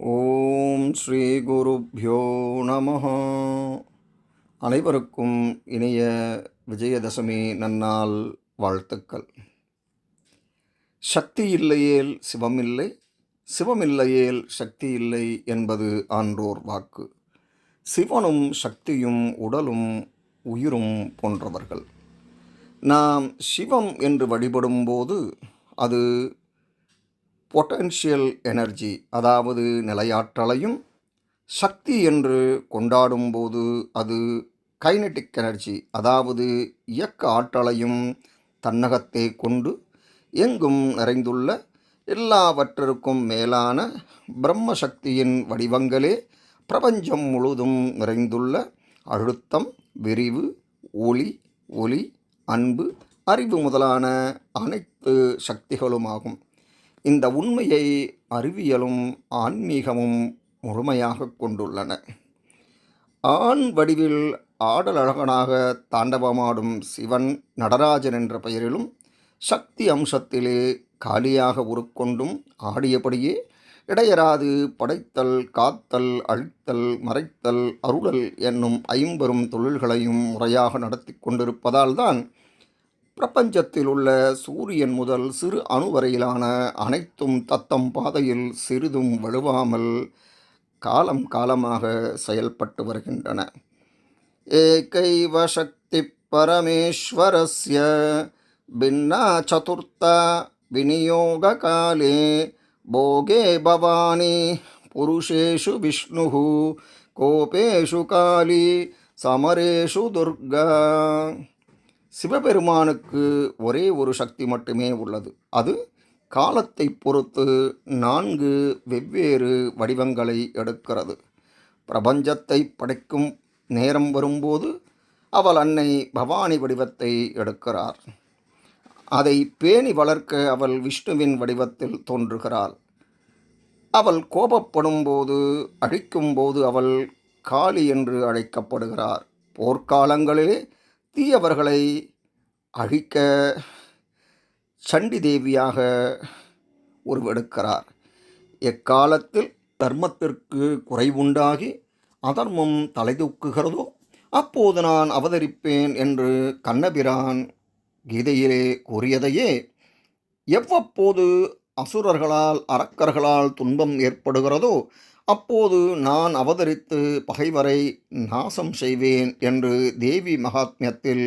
ஓம் ஸ்ரீ குருப்பியோ நம அனைவருக்கும் இனிய விஜயதசமி நன்னாள் வாழ்த்துக்கள். சக்தி இல்லையேல் சிவமில்லை சிவமில்லையேல் சக்தி இல்லை என்பது ஆன்றோர் வாக்கு. சிவனும் சக்தியும் உடலும் உயிரும் போன்றவர்கள். நாம் சிவம் என்று வழிபடும்போது அது பொட்டன்ஷியல் எனர்ஜி அதாவது நிலையாற்றலையும் சக்தி என்று கொண்டாடும்போது அது கைனட்டிக் எனர்ஜி அதாவது இயக்க ஆற்றலையும் தன்னகத்தை கொண்டு எங்கும் நிறைந்துள்ள எல்லாவற்றிற்கும் மேலான பிரம்ம சக்தியின் வடிவங்களே பிரபஞ்சம் முழுதும் நிறைந்துள்ள அழுத்தம் விரிவு ஒளி ஒளி அன்பு அறிவு முதலான அனைத்து சக்திகளுமாகும். இந்த உண்மையை அறிவியலும் ஆன்மீகமும் முழுமையாக கொண்டுள்ளன. ஆண் வடிவில் ஆடலழகனாக தாண்டவமாடும் சிவன் நடராஜன் என்ற பெயரிலும் சக்தி அம்சத்திலே காலியாக உருக்கொண்டும் ஆடியபடியே இடையராது படைத்தல் காத்தல் அழித்தல் மறைத்தல் அருளல் என்னும் ஐம்பெரும் தொழில்களையும் முறையாக நடத்தி கொண்டிருப்பதால்தான் பிரபஞ்சத்தில் உள்ள சூரியன் முதல் சிறு அணு வரையிலான அனைத்தும் தத்தம் பாதையில் சிறிதும் வலுவாமல் காலம் காலமாக செயல்பட்டு வருகின்றன. ஏகைவ சக்தி பரமேஸ்வரஸ்ய பின்னா சதுர்த்தா விநியோககாலே போகே பவானி புருஷேஷு விஷ்ணு கோபேஷு காளி சமரேஷு துர்கா. சிவபெருமானுக்கு ஒரே ஒரு சக்தி மட்டுமே உள்ளது. அது காலத்தை பொறுத்து நான்கு வெவ்வேறு வடிவங்களை எடுக்கிறது. பிரபஞ்சத்தை படைக்கும் நேரம் வரும்போது அவள் அன்னை பவானி வடிவத்தை எடுக்கிறார். அதை பேணி வளர்க்க அவள் விஷ்ணுவின் வடிவத்தில் தோன்றுகிறாள். அவள் கோபப்படும் போது அழிக்கும்போது அவள் காளி என்று அழைக்கப்படுகிறார். போர்க்காலங்களிலே தீயவர்களை அழிக்க சண்டி தேவியாக உருவெடுக்கிறார். எக்காலத்தில் தர்மத்திற்கு குறைவுண்டாகி அதர்மம் தலைதூக்குகிறதோ அப்போது நான் அவதரிப்பேன் என்று கண்ணபிரான் கீதையிலே கூறியதையே எவ்வப்போது அசுரர்களால் அரக்கர்களால் துன்பம் ஏற்படுகிறதோ அப்போது நான் அவதரித்து பகைவரை நாசம் செய்வேன் என்று தேவி மகாத்மியத்தில்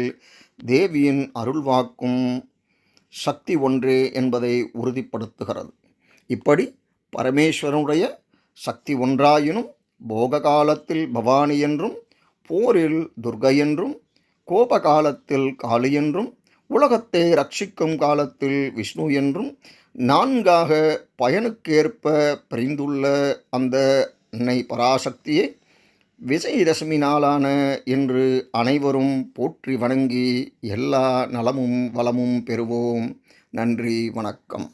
தேவியின் அருள்வாக்கும் சக்தி ஒன்றே என்பதை உறுதிப்படுத்துகிறது. இப்படி பரமேஸ்வரனுடைய சக்தி ஒன்றாயினும் போக காலத்தில் பவானி என்றும் போரில் துர்கை என்றும் கோப காலத்தில் காளி என்றும் உலகத்தை ரட்சிக்கும் காலத்தில் விஷ்ணு என்றும் நான்காக பயனுக்கேற்ப பிரிந்துள்ள அந்த அன்னை பராசக்தியை விஜயதசமி நாளான என்று அனைவரும் போற்றி வணங்கி எல்லா நலமும் வளமும் பெறுவோம். நன்றி வணக்கம்.